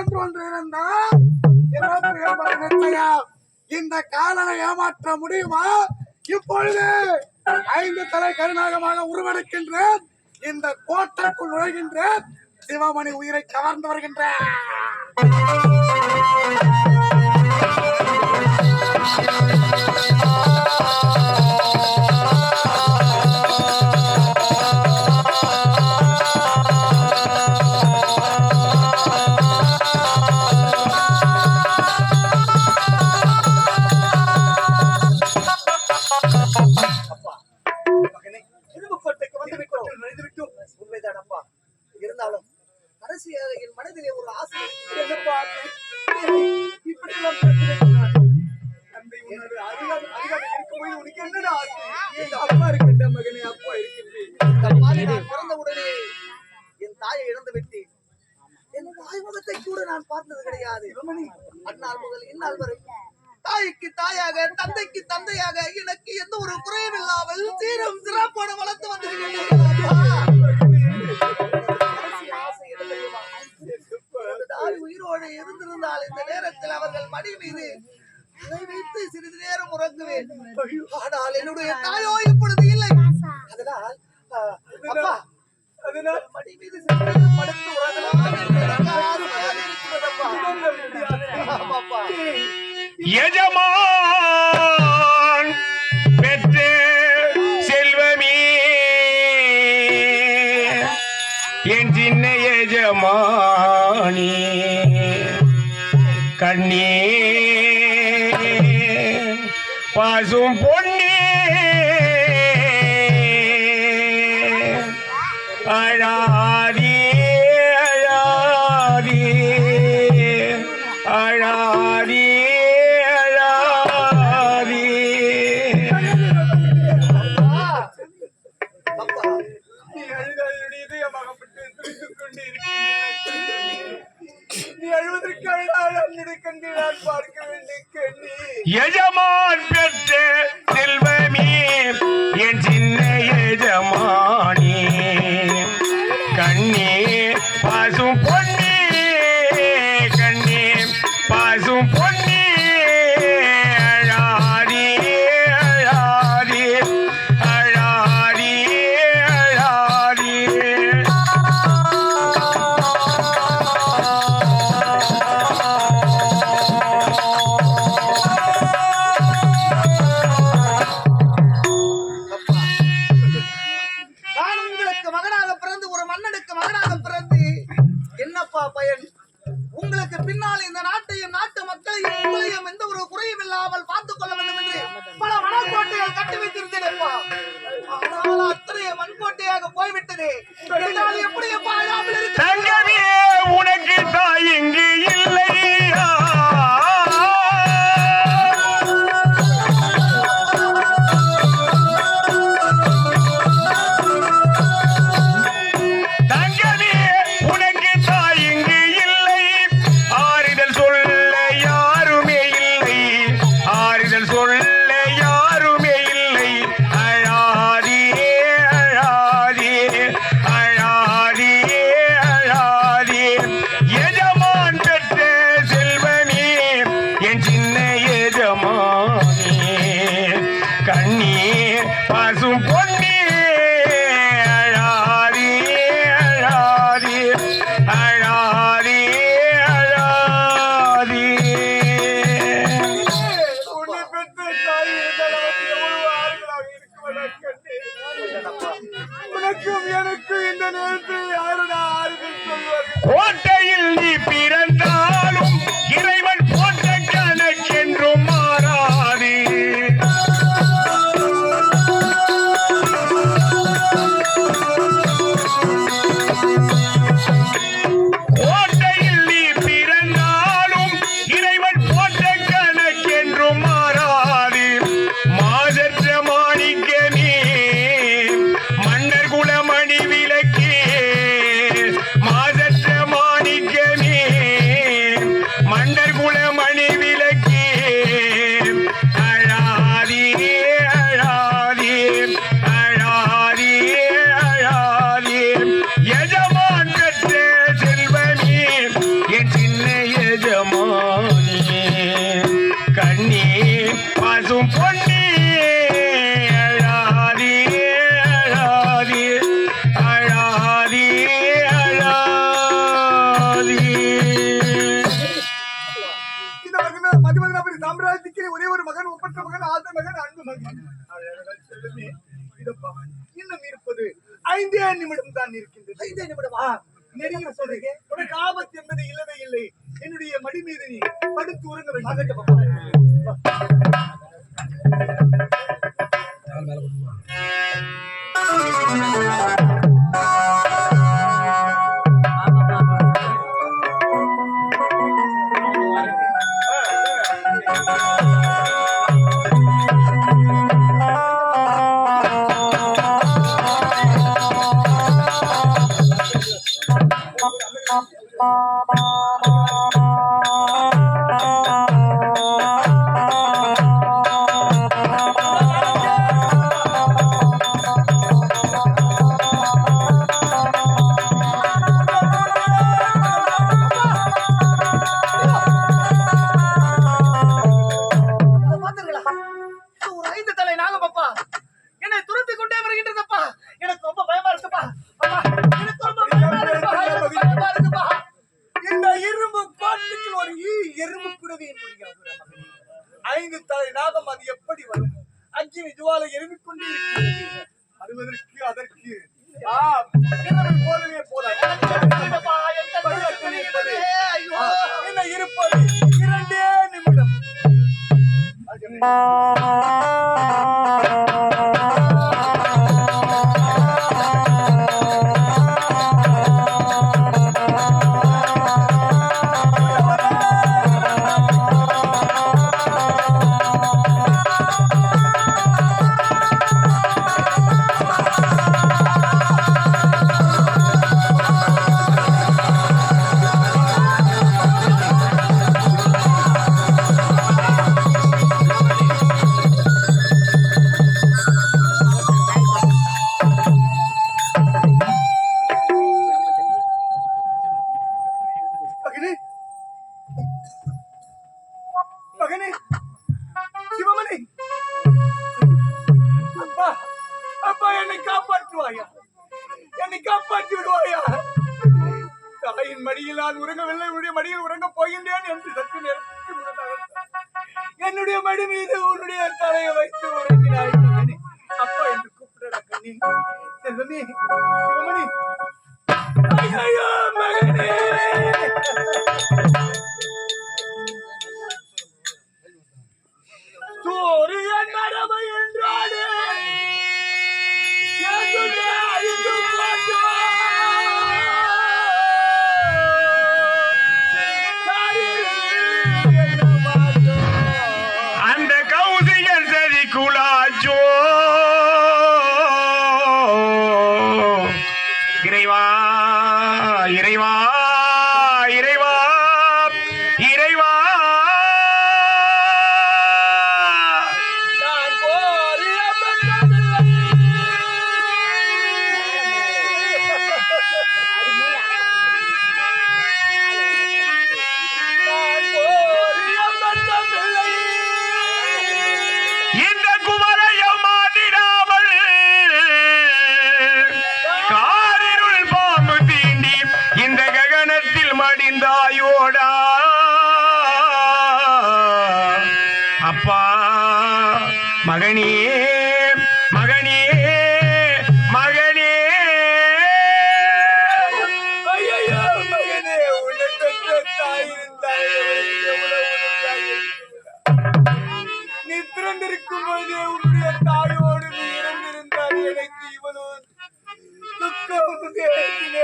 என்று ஒன்று இருந்தால் இந்த காலனை ஏமாற்ற முடியுமா? இப்பொழுது ஐந்து தலை கருநாகமாக உருவெடுக்கின்றேன். இந்த கோட்டைக்குள் நுழைகின்றேன். சிவமணி உயிரை கவர்ந்து வருகின்றேன் தாயை இழந்து விட்டேன். என் தாய் கூட நான் பார்த்தது கிடையாது. அந்நாள் முதல் இந்நாள் வரை தாய்க்கு தாயாக தந்தைக்கு தந்தையாக எனக்கு எந்த ஒரு குறையும் இல்லாமல் சீரும் சிறப்போடு வளர்த்து வந்திருக்கிறேன். உயிரோடு இருந்திருந்தால் இந்த நேரத்தில் அவர்கள் மடி மீது அதை வைத்து சிறிது நேரம் உறங்குவேன். ஆனால் என்னுடைய தாயோ இப்பொழுது இல்லை. அதனால் அப்பா அதனால் மடி மீது நேரம் படுத்து உறங்கலாம்? என்று துடித்துக் கொண்டு நீ அழுவதற்கு அழாத நான் பார்க்க கண்ணி. எஜமான் பெற்ற செல்வமே என் சின்ன யஜமான் தங்கமே உனக்கு தாய் இங்கு பேசும் பொன்னி ஒரே ஒரு மகன் ஒப்பற்ற மகன் ஆத்த மகன் அன்பு மகன் இன்னும் இருப்பது ஐந்தே நிமிடம்? தான் இருக்கின்றது நிமிடமா நெறிய சொல்றீங்க உனக்கு ஆபத்து என்பது இல்லவே இல்லை. என்னுடைய மடி மீது நீ படுத்து உறங்க வேண்டும். இதை அக்கினி ஜுவாலை கொண்டே இருக்கிறது வருவதற்கு அதற்கு ஆம், போதாது. ஐயோ என்ன இருப்பது? இரண்டே நிமிடம். சிவமணி அப்பா அப்பா என்னை காப்பாற்றுவாயா? என்னை காப்பாற்றி விடுவாயா? தாயின் மடியில் நான் உறங்கவில்லை உன்னுடைய மடியில் உறங்க போகின்றேன் என்று சற்று நேரத்துக்கு என்னுடைய மடி மீது உன்னுடைய தலையை வைத்து உறங்கினாய் அப்பா என்று கூப்பிடுற கண்ணி செல்வமே சிவமணி. ஐயையோ,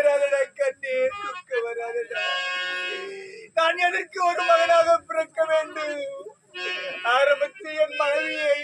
வராதடா கண்ணே துக்கம் வராதடா. நான் எதற்கு ஒரு மகனாக பிறக்க வேண்டும். ஆரம்பத்தில் என் மனைவியை